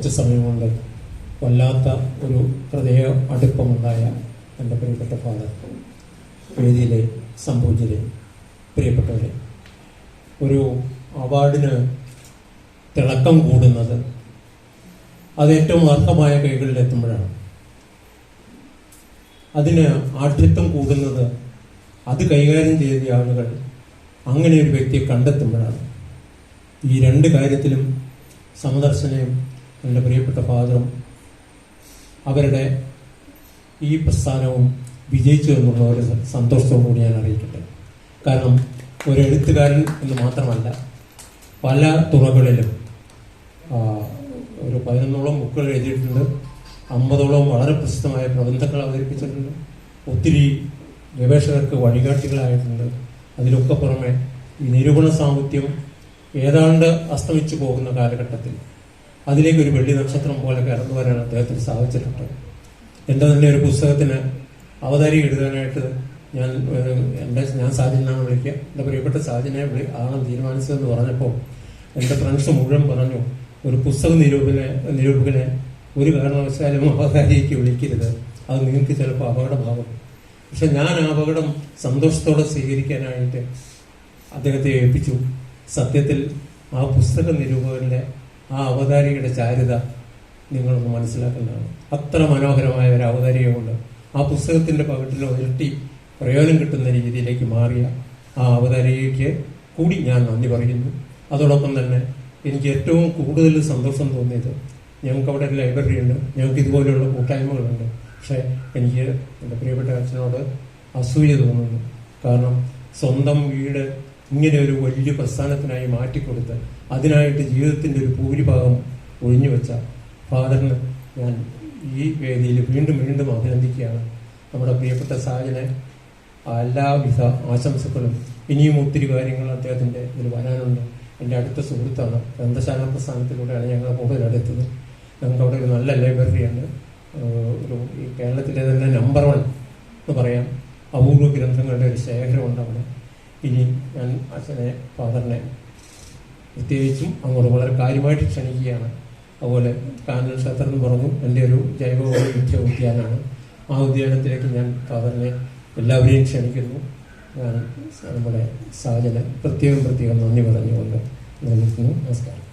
കുറച്ച് സമയം കൊണ്ട് വല്ലാത്ത ഒരു ഹൃദയ അടുപ്പമുണ്ടായ എന്റെ പ്രിയപ്പെട്ട ഫാദർ വേദിയിലെ സംഭവിച്ചിലെ പ്രിയപ്പെട്ടവരെ ഒരു അവാർഡിന് തിളക്കം കൂടുന്നത് അത് ഏറ്റവും അർഹമായ കൈകളിൽ എത്തുമ്പോഴാണ് അതിന് ആഠ്യത്വം കൂടുന്നത് അത് കൈകാര്യം ചെയ്ത ആളുകൾ അങ്ങനെ ഒരു വ്യക്തിയെ കണ്ടെത്തുമ്പോഴാണ്. ഈ രണ്ട് കാര്യത്തിലും സമദർശനയും എന്റെ പ്രിയപ്പെട്ട ഫാദറും അവരുടെ ഈ പ്രസ്ഥാനവും വിജയിച്ചു എന്നുള്ള ഒരു സന്തോഷത്തോടു കൂടി ഞാൻ അറിയിക്കട്ടെ. കാരണം ഒരു എഴുത്തുകാരൻ എന്ന് മാത്രമല്ല പല തുറകളിലും ഒരു പതിനൊന്നോളം ബുക്കുകൾ എഴുതിയിട്ടുണ്ട്. അമ്പതോളം വളരെ പ്രസിദ്ധമായ പ്രബന്ധങ്ങൾ അവതരിപ്പിച്ചിട്ടുണ്ട്. ഒത്തിരി ഗവേഷകർക്ക് വഴികാട്ടികളായിട്ടുണ്ട്. അതിലൊക്കെ പുറമെ ഈ നിരൂപണ സാഹിത്യം ഏതാണ്ട് അസ്തമിച്ചു പോകുന്ന കാലഘട്ടത്തിൽ അതിലേക്ക് ഒരു വെള്ളി നക്ഷത്രം പോലെ കടന്നു വരാൻ അദ്ദേഹത്തിന് സാധിച്ചിട്ടുണ്ട്. എന്റെ തന്നെ ഒരു പുസ്തകത്തിന് അവതാരി എഴുതാനായിട്ട് ഞാൻ എന്റെ ഞാൻ സാജിനാണ് വിളിക്കുക. എന്റെ പ്രിയപ്പെട്ട സാജിനെ വിളി ആണ് തീരുമാനിച്ചതെന്ന് പറഞ്ഞപ്പോൾ എന്റെ ഫ്രണ്ട്സ് മുഴുവൻ പറഞ്ഞു ഒരു പുസ്തക നിരൂപനെ നിരൂപകനെ ഒരു കാരണവശാലും അവതാരിക്ക് വിളിക്കരുത്. അത് നിങ്ങൾക്ക് ചിലപ്പോൾ അപകടമാകും. പക്ഷെ ഞാൻ ആ അപകടം സന്തോഷത്തോടെ സ്വീകരിക്കാനായിട്ട് അദ്ദേഹത്തെ ഏൽപ്പിച്ചു. സത്യത്തിൽ ആ പുസ്തക നിരൂപകന്റെ ആ അവതാരികയുടെ ചാരുത നിങ്ങളൊന്ന് മനസ്സിലാക്കേണ്ടതാണ്. അത്ര മനോഹരമായ ഒരു അവതാരികമുണ്ട് ആ പുസ്തകത്തിന്റെ പകട്ടിൽ ഇരട്ടി പ്രയോജനം കിട്ടുന്ന രീതിയിലേക്ക് മാറിയ ആ അവതാരികയ്ക്ക് കൂടി ഞാൻ നന്ദി പറയുന്നു. അതോടൊപ്പം തന്നെ എനിക്ക് ഏറ്റവും കൂടുതൽ സന്തോഷം തോന്നിയത് ഞങ്ങൾക്ക് അവിടെ ഒരു ലൈബ്രറി ഉണ്ട്. ഞങ്ങൾക്ക് ഇതുപോലെയുള്ള കൂട്ടായ്മകളുണ്ട്. പക്ഷേ എനിക്ക് എന്റെ പ്രിയപ്പെട്ട അച്ഛനോട് അസൂയ തോന്നുന്നു. കാരണം സ്വന്തം വീട് ഇങ്ങനെ ഒരു വലിയ പ്രസ്ഥാനത്തിനായി മാറ്റിക്കൊടുത്ത് അതിനായിട്ട് ജീവിതത്തിന്റെ ഒരു ഭൂരിഭാഗം ഒഴിഞ്ഞു വെച്ച ഫാദറിന് ഞാൻ ഈ വേദിയിൽ വീണ്ടും വീണ്ടും അഭിനന്ദിക്കുകയാണ്. നമ്മുടെ പ്രിയപ്പെട്ട സാജനെ എല്ലാവിധ ആശംസകളും. ഇനിയും ഒത്തിരി കാര്യങ്ങൾ അദ്ദേഹത്തിന്റെ ഇതിൽ വരാനുണ്ട്. എന്റെ അടുത്ത സുഹൃത്താണ്. ഗ്രന്ഥശാല പ്രസ്ഥാനത്തിലൂടെയാണ് ഞങ്ങൾ കൂടുതൽ അടുത്തത് ഞങ്ങൾക്ക് അവിടെ ഒരു നല്ല ലൈബ്രറിയാണ് ഒരു ഈ കേരളത്തിലെ തന്നെ നമ്പർ വൺ എന്ന് പറയാം. അപൂർവ ഗ്രന്ഥങ്ങളുടെ ഒരു ശേഖരമുണ്ട് അവിടെ. ഇനി അച്ഛനെ ഫാദറിനെ പ്രത്യേകിച്ചും അങ്ങോട്ട് വളരെ കാര്യമായിട്ട് ക്ഷണിക്കുകയാണ്. അതുപോലെ കാനൽ ക്ഷേത്രം പറഞ്ഞു എന്റെ ഒരു ജൈവ വൈവിധ്യ ഉദ്യാനമാണ്. ആ ഉദ്യാനത്തിലേക്ക് ഞാൻ ഫാദറിനെ എല്ലാവരെയും ക്ഷണിക്കുന്നു. ഞാൻ നമ്മുടെ സാഹചര്യം പ്രത്യേകം പ്രത്യേകം നന്ദി പറഞ്ഞുകൊണ്ട് നിർമ്മിക്കുന്നു. നമസ്കാരം.